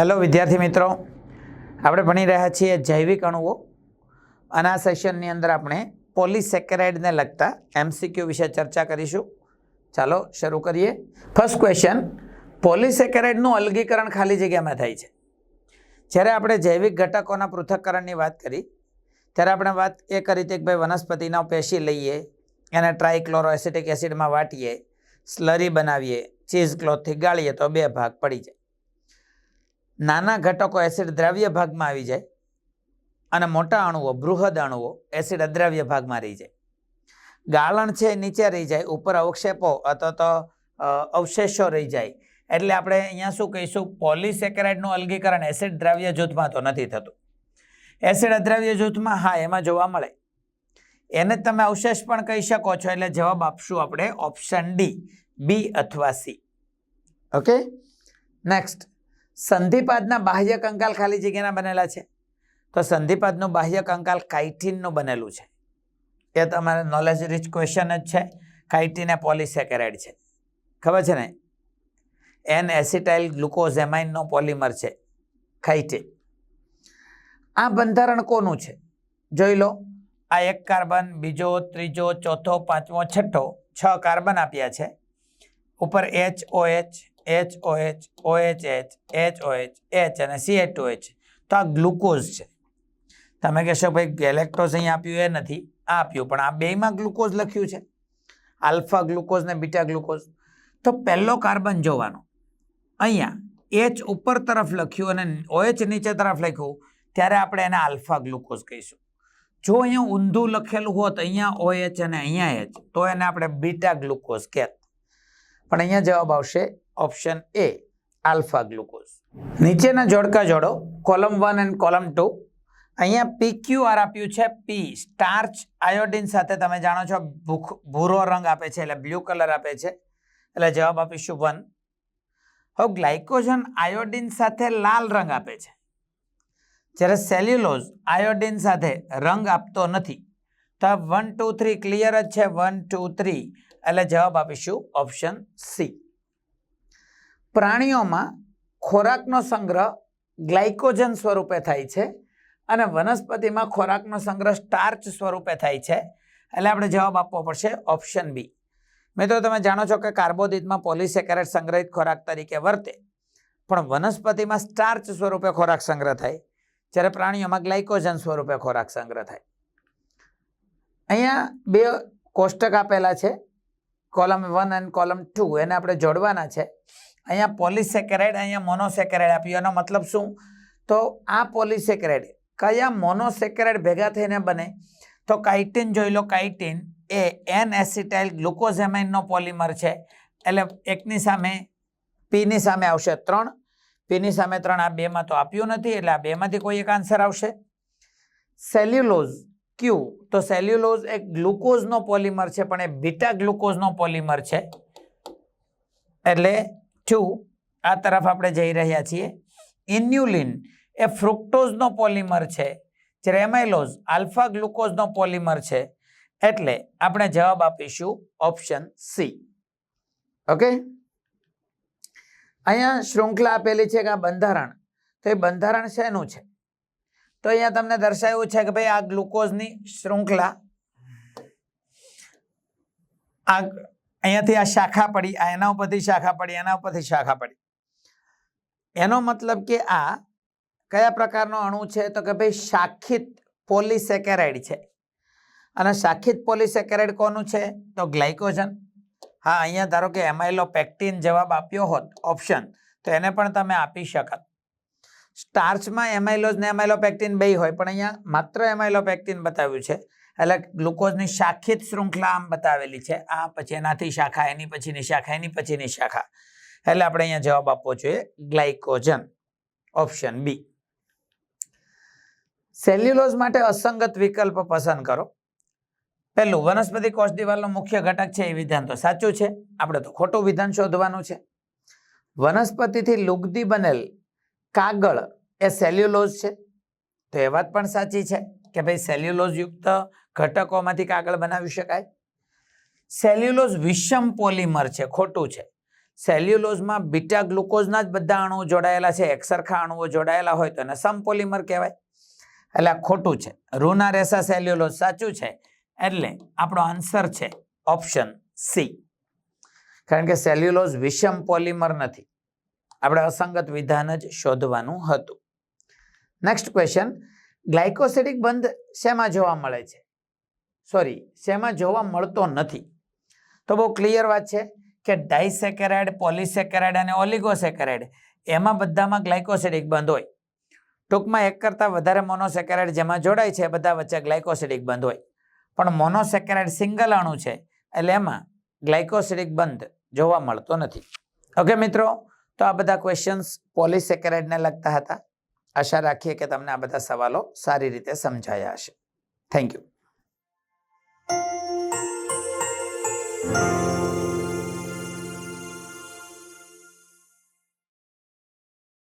Hello વિદ્યાર્થી મિત્રો. આપણે ભણી રહ્યા છીએ જૈવિક અણુઓ. અને આ સેશનની અંદર આપણે પોલિસેકેરાઇડને લગતા એમસીક્યુ વિશે ચર્ચા કરીશું. ચાલો શરૂ કરીએ. ફર્સ્ટ ક્વેશ્ચન પોલિસેકેરાઇડનું અલગીકરણ ખાલી જગ્યામાં થાય છે. જ્યારે આપણે જૈવિક ઘટકોના પૃથક્કરણની વાત કરી, ત્યારે આપણે વાત એ કરી હતી કે ભાઈ વનસ્પતિના પેશી લઈએ, એને ટ્રાયક્લોરો એસિટિક એસિડમાં વાટીએ, સ્લરી બનાવીએ, ચીઝ ક્લોથથી ગાળીએ તો બે ભાગ પડી જાય. નાના ઘટકો એસિડ દ્રાવ્ય ભાગમાં આવી જાય અને મોટા અણુઓ, બૃહદ અણુઓ એસિડ અદ્રાવ્ય ભાગમાં રહી જાય. ગાળણ છે નીચે રહી જાય, ઉપર અવક્ષેપો અથવા તો અવશેષો રહી જાય. એટલે આપણે અહીંયા શું કહીશું? પોલિસેકેરાઇડનું અલગીકરણ એસિડ દ્રાવ્ય જૂથમાં તો નથી થતું. એસિડ અદ્રાવ્ય જૂથમાં, હા, એમાં જોવા મળે. એને તમે અવશેષ પણ કહી શકો છો, એટલે જવાબ આપશું આપણે ઓપ્શન ડી, બી અથવા સી. ઓકે? નેક્સ્ટ. સંધિપાદના બાહ્ય કંકાલ ખાલી જગ્યાના બનેલા છે. તો સંધિપાદનું બાહ્ય કંકાલ કાઇટિનનું બનેલું છે. એ તમારે નોલેજ રીચ ક્વેશ્ચન જ છે. કાઇટિન એ પોલિસેકેરાઇડ છે. ખબર છે ને? એન એસિટાઇલ ગ્લુકોઝેમાઇનનો પોલિમર છે. કાઇટિન. આ બંધારણ કોનું છે? જોઈ લો. આ એક કાર્બન, બીજો, ત્રીજો, ચોથો, પાંચમો, છઠ્ઠો, છ કાર્બન આપ્યા છે. ઉપર H O H H O H O H H H O H H અને સી એચ ટુ એચ તો આ ગ્લુકોઝ છે. તમે કહેશો, ભાઈ, ગેલેક્ટોઝ અહીં આપ્યું એ નથી. આ આપ્યું, પણ આ બેયમાં ગ્લુકોઝ લખ્યું છે. આલ્ફા ગ્લુકોઝ ને બીટા ગ્લુકોઝ. તો પહેલો કાર્બન જોવાનો. અહીંયા એચ ઉપર તરફ લખ્યું અને ઓએચ નીચે તરફ લખ્યું, ત્યારે આપણે એને આલ્ફા ગ્લુકોઝ કહીશું. જો અહીંયા ઊંધું લખેલું હોત, અહીંયા ઓએચ અને અહીંયા એચ તો એને આપણે બીટા ગ્લુકોઝ કહેત. પણ અહીંયા જવાબ આવશે ઓપ્શન એ આલ્ફા ગ્લુકોઝ. નીચેના જોડકા જોડો, column one and column two. અહીંયા પીક્યુ આર આપ્યું છે, પી, સ્ટાર્ચ આયોડિન સાથે તમે જાણો છો, ભૂખ, ભૂરો રંગ આપે છે, એટલે બ્લુ કલર આપે છે. એટલે જવાબ આપીશું વન. હવે ગ્લાયકોજન આયોડિન સાથે લાલ રંગ આપે છે. જ્યારે સેલ્યુલોઝ આયોડિન સાથે રંગ આપતો નથી, તો વન, ટુ, થ્રી ક્લિયર જ છે, વન, ટુ, થ્રી. એટલે જવાબ આપીશું ઓપ્શન સી. પ્રાણીઓમાં ખોરાકનો સંગ્રહ ગ્લાયકોજન સ્વરૂપે થાય છે અને વનસ્પતિમાં ખોરાકનો સંગ્રહ સ્ટાર્ચ સ્વરૂપે થાય છે. એટલે આપણે જવાબ આપવો પડશે ઓપ્શન બી. મિત્રો, તમે જાણો છો કે કાર્બોદિતમાં પોલિસેકેરેટ સંગ્રહિત ખોરાક તરીકે વર્તે, પણ વનસ્પતિમાં સ્ટાર્ચ સ્વરૂપે ખોરાક સંગ્રહ થાય, જ્યારે પ્રાણીઓમાં ગ્લાયકોજન સ્વરૂપે ખોરાક સંગ્રહ થાય. અહીંયા બે કોષ્ટક આપેલા છે. Column one and column two, એને આપણે જોડવાના છે. અહીંયા પોલિસેકેરાઇડ, અહીંયા મોનોસેકેરાઇડ આપ્યું. એનો મતલબ શું? તો આ પોલિસેકેરાઇડ કયા મોનોસેકેરાઇડ ભેગા થઈને બને? તો કાઇટિન જોઈ લો, કાઇટિન એ એન એસિટાઇલ ગ્લુકોઝેમાઇનનો પોલિમર છે. એટલે એકની સામે, પીની સામે આવશે ત્રણ. પીની સામે ત્રણ, આ બેમાં તો આપ્યું નથી, એટલે આ બેમાંથી કોઈ એક આન્સર આવશે. સેલ્યુલોઝ ક્યુ તો સેલ્યુલોઝ એક ગ્લુકોઝનો પોલિમર છે, પણ એ બીટા ગ્લુકોઝનો પોલિમર છે. એટલે ટુ આ તરફ આપણે જઈ રહ્યા છીએ. ઇન્યુલિન એ ફ્રુક્ટોઝનો પોલિમર છે, જ્યારે એમાઇલોઝ આલ્ફા ગ્લુકોઝનો પોલિમર છે. એટલે આપણે જવાબ આપીશું ઓપ્શન સી ઓકે અહીંયા શૃંખલા આપેલી છે કે આ બંધારણ? તો એ બંધારણ શેનું છે? તો અહીંયા તમને દર્શાવ્યું છે કે ભાઈ આ ગ્લુકોઝની શૃંખલા આ અહીંયાથી આ શાખા પડી, આ એના ઉપરથી શાખા પડી, એના ઉપરથી શાખા પડી. એનો મતલબ કે આ કયા પ્રકારનો અણુ છે? તો કે ભાઈ શાખિત પોલિસેકેરાઇડ છે. અને શાખિત પોલિસેકેરાઇડ કોનું છે? તો ગ્લાયકોજન. હા, અહીંયા ધારો કે એમાઇલો પેક્ટિન જવાબ આપ્યો હોત, ઓપ્શન, તો એને પણ તમે આપી શકત. સ્ટાર્ચમાં એમાઇલોઝ ને એમાઇલોપેક્ટિન બે હોય, પણ અહીંયા માત્ર એમાઇલોપેક્ટિન બતાવ્યું છે. એટલે ગ્લુકોઝની શાખિત શૃંખલા આમ બતાવેલી છે. આ પછી એનાથી શાખા, એની પછીની શાખા, એની પછીની શાખા. એટલે આપણે અહીંયા જવાબ આપવો જોઈએ, ગ્લાયકોજન. Option B. સેલ્યુલોઝ માટે અસંગત વિકલ્પ પસંદ કરો. પહેલું, વનસ્પતિ કોષ દિવાલનો મુખ્ય ઘટક છે એ વિધાન તો સાચું છે. આપણે તો ખોટું વિધાન શોધવાનું છે. વનસ્પતિથી લુગદી બનેલ કાગળ એ સેલ્યુલોઝ છે. તો એ વાત પણ સાચી છે કે ભાઈ સેલ્યુલોઝયુક્ત ઘટકોમાંથી કાગળ બનાવી શકાય. સેલ્યુલોઝ વિષમ પોલિમર છે, ખોટું છે. સેલ્યુલોઝમાં બીટા ગ્લુકોઝના જ બધા અણુઓ જોડાયેલા છે એકસરખા અણુઓ જોડાયેલા હોય તો એને સમપોલિમર કહેવાય. એટલે આ ખોટું છે. રૂના રેસા સેલ્યુલોઝ સાચું છે એટલે આપણો આન્સર છે ઓપ્શન સી કારણ કે સેલ્યુલોઝ વિષમ પોલિમર નથી. આપણે અસંગત વિધાન જ શોધવાનું હતું. નેક્સ્ટ ક્વેશ્ચન ગ્લાયકોસેડિક બંધ શેમાં જોવા મળે છે? સોરી શેમાં જોવા મળતો નથી? તો બહુ ક્લિયર વાત છે કે ડાયસેકેરાઇડ પોલિસેકેરાઇડ અને ઓલિગોસેકેરાઇડ એમાં બધામાં ગ્લાયકોસેડિક બંધ હોય. ટૂંકમાં એક કરતાં વધારે મોનોસેકેરાઇડ જેમાં જોડાય છે બધા વચ્ચે ગ્લાયકોસિડિક બંધ હોય. પણ મોનોસેકેરાઇડ સિંગલ અણુ છે, એટલે એમાં ગ્લાયકોસિડિક બંધ જોવા મળતો નથી. ઓકે મિત્રો તો આ બધા ક્વેશ્ચન્સ પોલીસેકેરાઇડને લગતા હતા. આશા રાખીએ કે તમને આ બધા સવાલો સારી રીતે સમજાયા હશે. Thank you